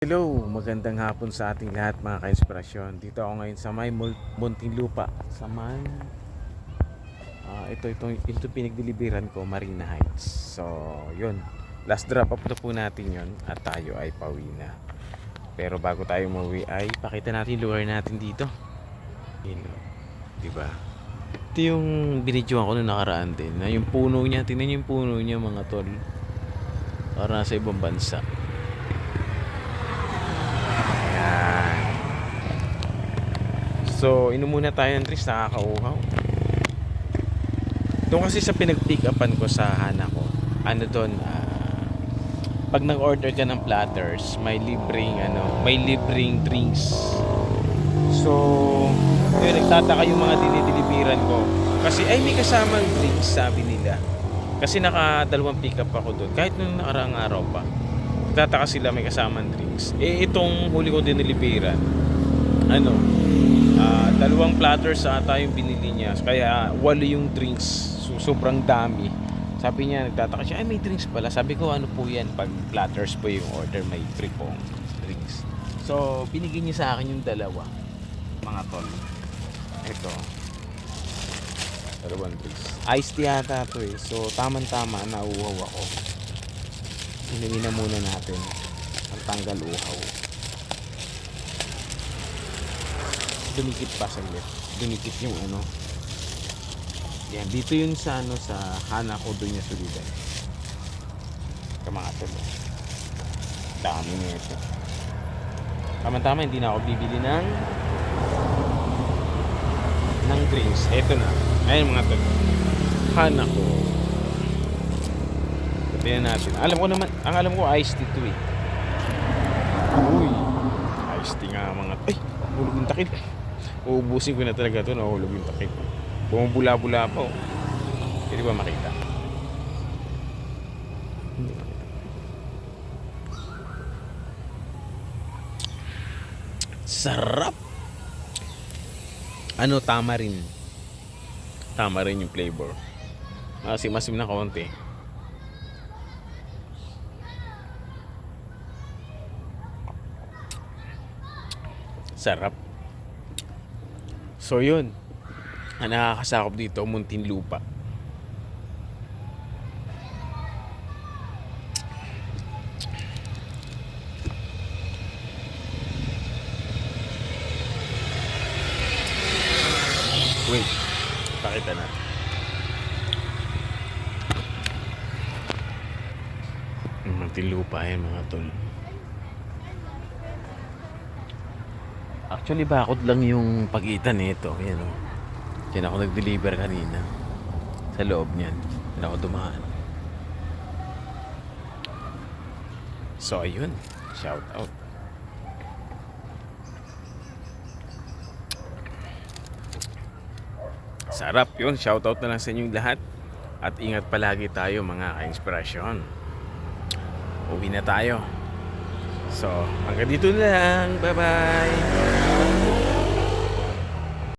Hello, magandang hapon sa ating lahat mga ka-inspirasyon. Dito ako ngayon sa may Muntinlupa, sa may ah, ito itong ito pinagdiliberan ko, Marina Heights. So, 'yun. Last drop up na po natin 'yon at tayo ay pauwi na. Pero bago tayo umuwi ay pakita natin yung lugar natin dito. Yun. 'di ba? Ito yung binidyoan ko nung nakaraan din. Na yung puno niya, tingnan yung puno niya mga tol. Para nasa ibang bansa. Yan. So, inom muna tayo ng drinks, nakakauhaw. Doon kasi sa pinag-pick upan ko sa hana ko, ano doon, ah, pag nag-order ka ng platters, may libreng, ano, may libreng drinks. So, yun, nagtataka yung mga dinideliveran ko. Kasi, ay, may kasamang drinks, sabi nila. Kasi naka dalawang pick up ako doon, kahit nung nakaraang araw pa. Nagtataka sila may kasamang drinks. Eh, itong huli ko diniliberan, ano, ah, dalawang platters ata yung binili niya. Kaya, walo yung drinks. So, sobrang dami. Sabi niya, nagtataka siya, ay may drinks pala. Sabi ko, ano po yan? Pag platters po yung order, may free pong drinks. So, binigyan niya sa akin yung dalawa. Mga tol. Ito. Dalawang drinks. Iced tea yata to eh. So, tamang-tama, nauuhaw ako. Inumin na muna natin ang tanggal uhaw. Dumikit pa saglit. Dumikit yung ano. Yan, dito yun sa ano sa hana ko doon niya sulidan. Kamakatulo. Dami nito. Tama-tama, hindi na ako bibili ng ng drinks. Eto na. Ayun mga tol. Hana ko. Tingnan natin. Alam ko naman, ang alam ko iced tea to eh. Uy. Iced tea nga mga... Ay! Hulog yung takip. Uubusin ko na talaga to. Nahulog yung takip. Bumubula-bula pa oh. Hindi ba makita? Hindi makita. Sarap! Ano, tama rin. Tama rin yung flavor. Masim-masim na konti. Sarap. So yun. Ang nakakasakop dito, Muntinlupa. Wait. Pakita na. Muntinlupa yan mga tol. Actually, bakot lang yung pagitan nito. Yan o. Diyan ako nag-deliver kanina. Sa loob niyan. Diyan ako dumaan. So, ayun. Shout out. Sarap yun. Shout out na lang sa inyong lahat. At ingat palagi tayo mga ka-inspirasyon. Uwi na tayo. So, hanggang dito na lang. Bye-bye. Amen.